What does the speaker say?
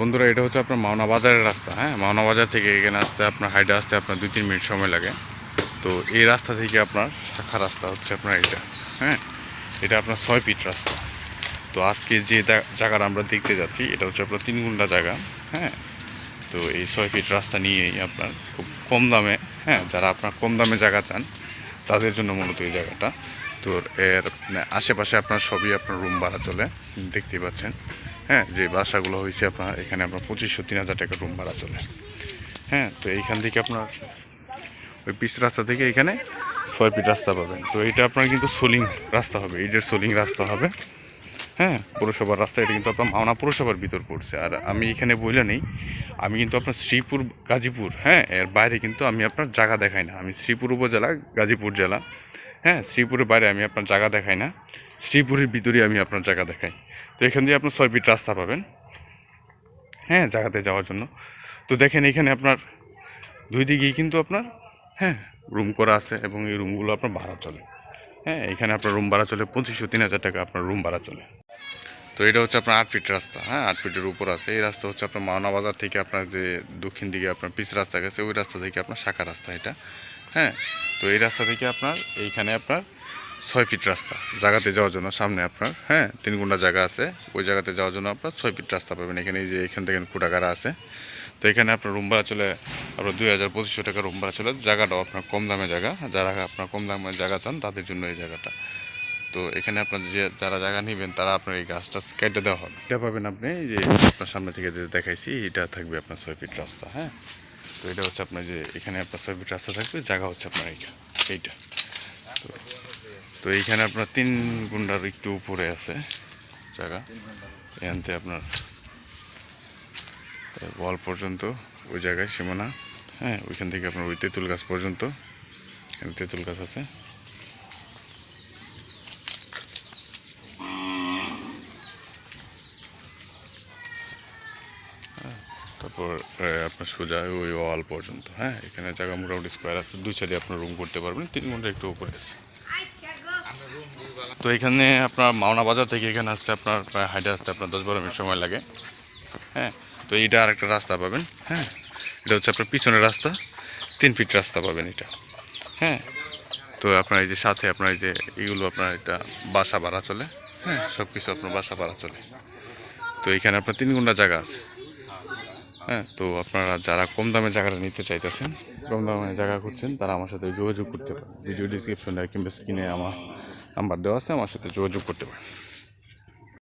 বন্ধুরা, এটা হচ্ছে আপনার মাওনা বাজারের রাস্তা হ্যাঁ? মাওনা বাজার থেকে এখানে আসতে আপনার হাইডে আসতে আপনার দুই তিন মিনিট সময় লাগে। তো এই রাস্তা থেকে আপনার শাখা রাস্তা হচ্ছে আপনার এটা হ্যাঁ? এটা আপনার ছয় ফিট রাস্তা। তো আজকে যে জায়গাটা আমরা দেখতে যাচ্ছি, এটা হচ্ছে আপনার তিন গুন্ডা জায়গা হ্যাঁ? তো এই ছয় ফিট রাস্তা নিয়েই আপনার খুব কম দামে হ্যাঁ? যারা আপনার কম দামে জায়গা চান, তাদের জন্য মূলত এই জায়গাটা। তো এর আশেপাশে আপনার সবই আপনার রুম ভাড়া চলে, দেখতেই পাচ্ছেন। হ্যাঁ যে বাসাগুলো হয়েছে আপনার, এখানে আপনার পঁচিশশো, তিন হাজার টাকা রুম ভাড়া চলে। হ্যাঁ তো এইখান থেকে আপনার ওই পিচ রাস্তা থেকে এখানে ছয় ফিট রাস্তা পাবেন। তো এটা আপনার কিন্তু সোলিং রাস্তা হবে ইটের সোলিং রাস্তা হবে। হ্যাঁ পৌরসভার রাস্তা, এটা কিন্তু আপনার মাওনা পৌরসভার ভিতর পড়ছে। আর আমি এখানে বইলে নেই, আমি কিন্তু আপনার শ্রীপুর, গাজীপুর হ্যাঁ এর বাইরে কিন্তু আমি আপনার জায়গা দেখাই না। আমি শ্রীপুর উপজেলা, গাজীপুর জেলা। হ্যাঁ শ্রীপুরের বাইরে আমি আপনার জায়গা দেখাই না। শ্রীপুরের ভিতরে আমি আপনার জায়গা দেখাই। তো এখান দিয়ে আপনার ছয় ফিট রাস্তা পাবেন। হ্যাঁ জায়গাতে যাওয়ার জন্য। তো দেখেন এখানে আপনার দুই দিকেই কিন্তু আপনার হ্যাঁ রুম করা আছে এবং এই রুমগুলো আপনার ভাড়া চলে। হ্যাঁ এখানে আপনার রুম ভাড়া চলে পঁচিশশো, তিন হাজার টাকা আপনার রুম ভাড়া চলে। তো এটা হচ্ছে আপনার আট ফিট রাস্তা হ্যাঁ আট ফিটের উপর আছে। এই রাস্তা হচ্ছে আপনার মাওনা বাজার থেকে আপনার যে দক্ষিণ দিকে আপনার পিচ রাস্তা গেছে, ওই রাস্তা থেকে আপনার শাখা রাস্তা এটা। হ্যাঁ তো এই রাস্তা থেকে আপনার, এইখানে আপনার ছয় ফিট রাস্তা। জায়গাতে যাওয়ার জন্য সামনে আপনার হ্যাঁ তিন গুন্ডা জায়গা আছে। ওই জায়গাতে যাওয়ার জন্য আপনার ছয় ফিট রাস্তা পাবেন। এখানে যে এখান থেকে কুটাগাড়া আছে। তো এখানে আপনার রুম ভাড়া চলে, আপনার দুই হাজার পঁচিশশো টাকা রুম ভাড়া চলে। জায়গাটাও আপনার কম দামে জায়গা। যারা আপনার কম দামে জায়গা চান, তাদের জন্য এই জায়গাটা। তো এখানে আপনার যে, যারা জায়গা নেবেন, তারা আপনার এই গাছটা কেটে দেওয়া হবে। এটা পাবেন আপনি যে আপনার সামনে থেকে যে দেখাইছি, এটা থাকবে আপনার ছয় ফিট রাস্তা হ্যাঁ। তো এটা হচ্ছে আপনার যে, এখানে আপনার ছয় ফিট রাস্তা থাকবে, জায়গা হচ্ছে আপনার এইটা এইটা। তো এইখানে আপনার তিন গুন্ডার একটু উপরে আছে জায়গা। এখানতে আপনার ওয়াল পর্যন্ত, ওই জায়গায় সীমানা হ্যাঁ ওইখান থেকে আপনার ওই তেঁতুল গাছ পর্যন্ত, এখানে তেঁতুল গাছ আছে। তারপর আপনার সোজা ওই ওয়াল পর্যন্ত হ্যাঁ এখানে জায়গা মোটামুটি স্কোয়ার আছে, দুই সাইডে আপনার রুম করতে পারবেন, তিন ঘণ্টা একটু উপরে আছে। তো এখানে আপনার মাওনা বাজার থেকে এখানে আসতে আপনার প্রায় হাইটে আসতে আপনার দশ বারো মিনিট সময় লাগে। হ্যাঁ তো এইটা আরেকটা রাস্তা পাবেন হ্যাঁ। এটা হচ্ছে আপনার পিছনের রাস্তা, তিন ফিট রাস্তা পাবেন এটা হ্যাঁ। তো আপনার এই যে সাথে আপনার এই যে এগুলো আপনার এটা বাসা ভাড়া চলে হ্যাঁ সব কিছু আপনার বাসা ভাড়া চলে। তো এখানে আপনার তিন গুন্ডা জায়গা আছে হ্যাঁ। তো আপনারা যারা কম দামে জায়গাটা নিতে চাইতেছেন, কম দামে জায়গা খুঁজছেন, তারা আমার সাথে যোগাযোগ করতে পারেন। ভিডিও ডিসক্রিপশনে কিংবা স্ক্রিনে আমার নাম্বার দেওয়া আছে আমার সাথে যোগাযোগ করতে পারেন।